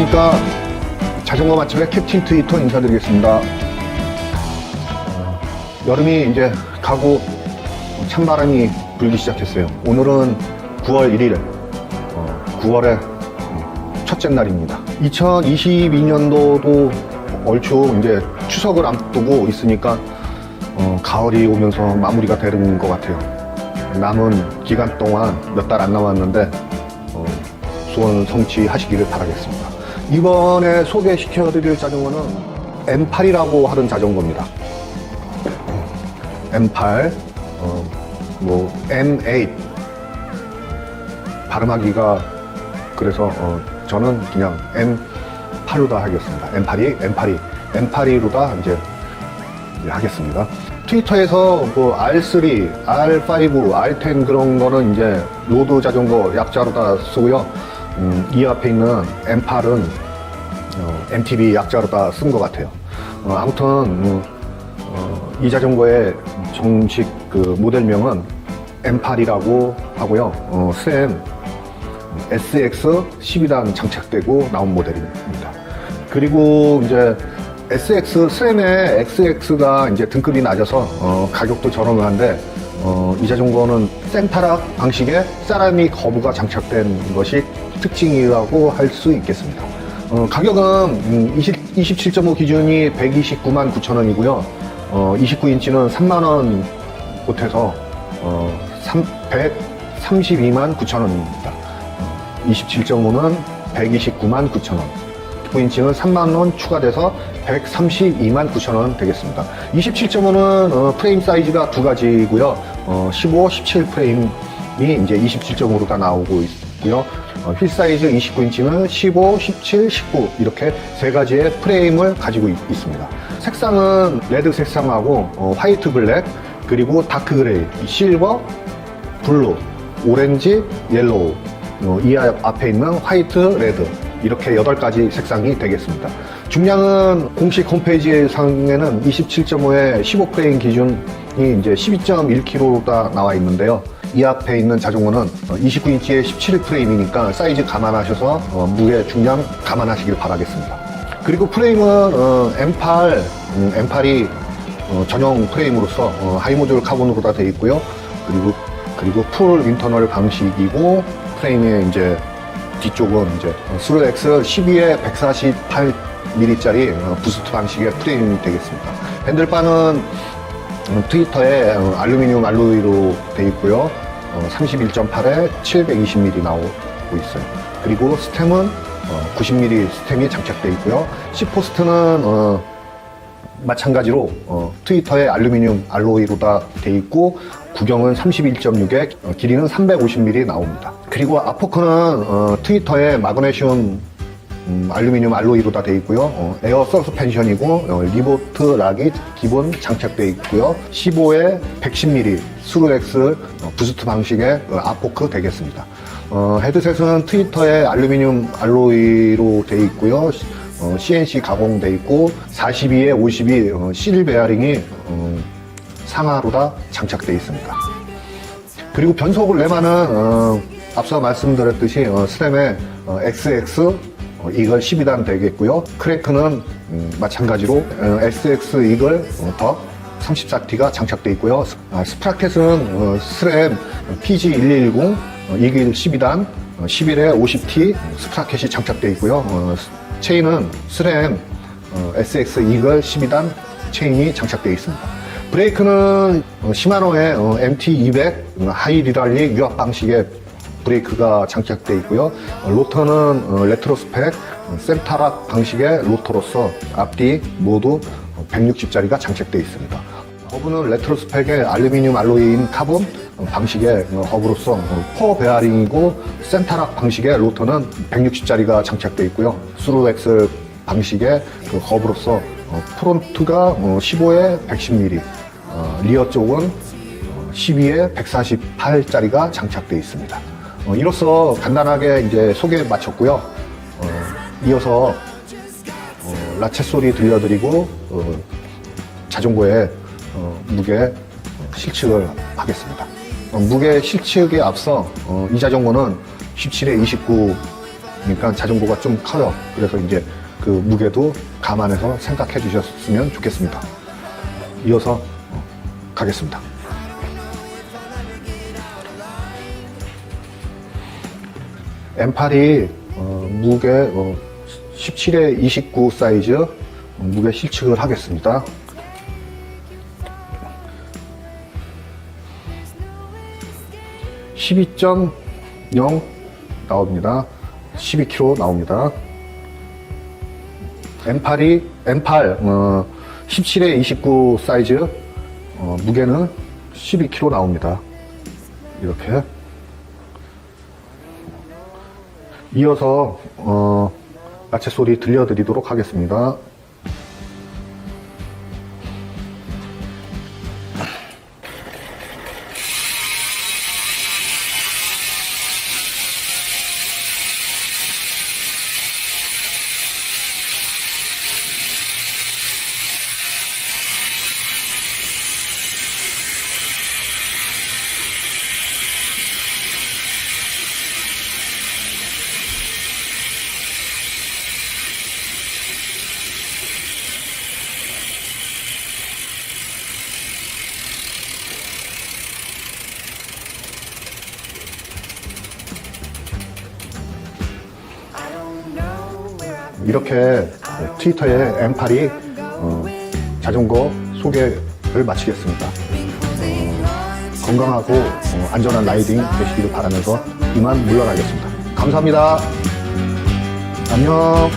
안녕하십니까. 자전거 맛집의 캡틴 트위터 인사드리겠습니다. 어, 여름이 이제 가고 찬바람이 불기 시작했어요. 오늘은 9월 1일, 9월의 첫째 날입니다. 2022년도도 얼추 이제 추석을 앞두고 있으니까 어, 가을이 오면서 마무리가 되는 것 같아요. 남은 기간 동안 몇 달 안 남았는데 어, 소원 성취하시기를 바라겠습니다. 이번에 소개시켜드릴 자전거는 M8이라고 하는 자전거입니다. M8, 어, 뭐 M8 발음하기가 그래서 어, 저는 그냥 M8로다 하겠습니다. M8이 M8이 M8이로다 이제 이제 하겠습니다. 트위터에서 뭐 R3, R5, R10 그런 거는 이제 로드 자전거 약자로다 쓰고요. 음, 이 앞에 있는 M8은 어, MTB 약자로 다 쓴 것 같아요. 어, 아무튼 음, 어, 이 자전거의 정식 그 모델명은 M8이라고 하고요. 어, SRAM SX 12단 장착되고 나온 모델입니다. 그리고 이제 SX 스램의 XX가 이제 등급이 낮아서 어, 가격도 저렴한데 어, 이 자전거는 센타락 방식의 세라믹 거부가 장착된 것이 특징이라고 할 수 있겠습니다. 어, 가격은 음, 20, 27.5 기준이 129만 9천 원이고요. 어, 29인치는 3만 원 보태서 어, 3, 132만 9천 원입니다. 27.5는 129만 9천 원. 9인치는 3만 원 추가돼서 132만 9천 원 되겠습니다. 27.5는 어, 프레임 사이즈가 두 가지고요. 어, 15, 17 프레임이 이제 27.5로가 나오고 있고요. 어, 휠 사이즈 29인치는 15, 17, 19 이렇게 세 가지의 프레임을 가지고 있, 습니다 색상은 레드 색상하고 어, 화이트 블랙 그리고 다크 그레이, 실버, 블루, 오렌지, 옐로우 어, 이 앞- 앞에 있는 화이트, 레드 이렇게 8가지 색상이 되겠습니다. 중량은 공식 홈페이지 상에는 27.5에 15프레임 기준이 이제 12.1kg가 나와 있는데요. 이 앞에 있는 자전거는 29인치에 17 프레임이니까 사이즈 감안하셔서 어, 무게, 중량 감안하시길 바라겠습니다. 그리고 프레임은 어, M8, 음, M8이 어, 전용 프레임으로서 어, 하이모듈 카본으로 다 되어 있고요. 그리고 그리고 풀 인터널 방식이고 프레임의 이제 뒤쪽은 이제 스루 X 12에 148mm짜리 어, 부스트 방식의 프레임이 되겠습니다. 핸들바는 어, 트위터에 어, 알루미늄 알로이로 되어 있고요. 31.8에 720mm 나오고 있어요. 그리고 스템은 90mm 스템이 장착되어 있고요. 시포스트는 어, 마찬가지로 어, 트위터에 알루미늄 알로이로 다 돼 있고 구경은 31.6에 어, 길이는 350mm 나옵니다. 그리고 아포크는 어, 트위터에 마그네슘 음, 알루미늄 알로이로 다 돼 있고요. 어, 에어 서스펜션이고 어, 리보트 락이 기본 장착되어 있고요. 15에 110mm 스루엑스 어, 부스트 방식의 어, 아포크 되겠습니다. 어, 헤드셋은 트위터에 알루미늄 알로이로 돼 있고요. 어, CNC 가공돼 있고 42에 52 어, 실 베어링이 어, 상하로 다 장착되어 있습니다. 그리고 변속을 내만은 어, 앞서 말씀드렸듯이 어, 스램의 어, XX 어, 이글 12단 되겠고요. 크래크는 음, 마찬가지로 어, SX 이글 어, 더 34T가 장착되어 있고요. 아, 스프라켓은 어, 스램 PG110 어, 이길 12단 어, 11에 50T 스프라켓이 장착되어 있고요. 어, 체인은 스램 어, SX 이글 12단 체인이 장착되어 있습니다. 브레이크는 어, 시마노의 어, MT200 하이리랄리 유압 방식의 브레이크가 장착되어 있고요. 어, 로터는 어, 레트로 스펙 어, 센타락 방식의 로터로서 앞뒤 모두 160짜리가 장착되어 있습니다. 허브는 레트로 스펙의 알루미늄 알로이인 카본 어, 방식의 어, 허브로서 어, 코어 베어링이고 센타락 방식의 로터는 160짜리가 장착되어 있고요. 스루엑스 방식의 그 허브로서 어, 프론트가 어, 15에 110mm, 어, 리어 쪽은 어, 12에 148짜리가 장착되어 있습니다. 어, 이로써 간단하게 이제 소개 마쳤고요. 어, 이어서 어, 라체 소리 들려드리고 어, 자전거의 어, 무게 어, 실측을 하겠습니다. 어, 무게 실측에 앞서 어, 이 자전거는 17에 29 그러니까 자전거가 좀 커요. 그래서 이제 그 무게도 감안해서 생각해 주셨으면 좋겠습니다. 이어서 어, 가겠습니다. M8이 어, 무게 17에 29 사이즈 어, 무게 실측을 하겠습니다. 12.0 나옵니다. 12kg 나옵니다. M8이 M8 어, 17에 29 사이즈 어, 무게는 12kg 나옵니다. 이렇게 이어서 어, 마체 소리 들려드리도록 하겠습니다. 이렇게 트위터에 M8이 어, 자전거 소개를 마치겠습니다. 어, 건강하고 어, 안전한 라이딩 되시기를 바라면서 이만 물러나겠습니다. 감사합니다. 안녕.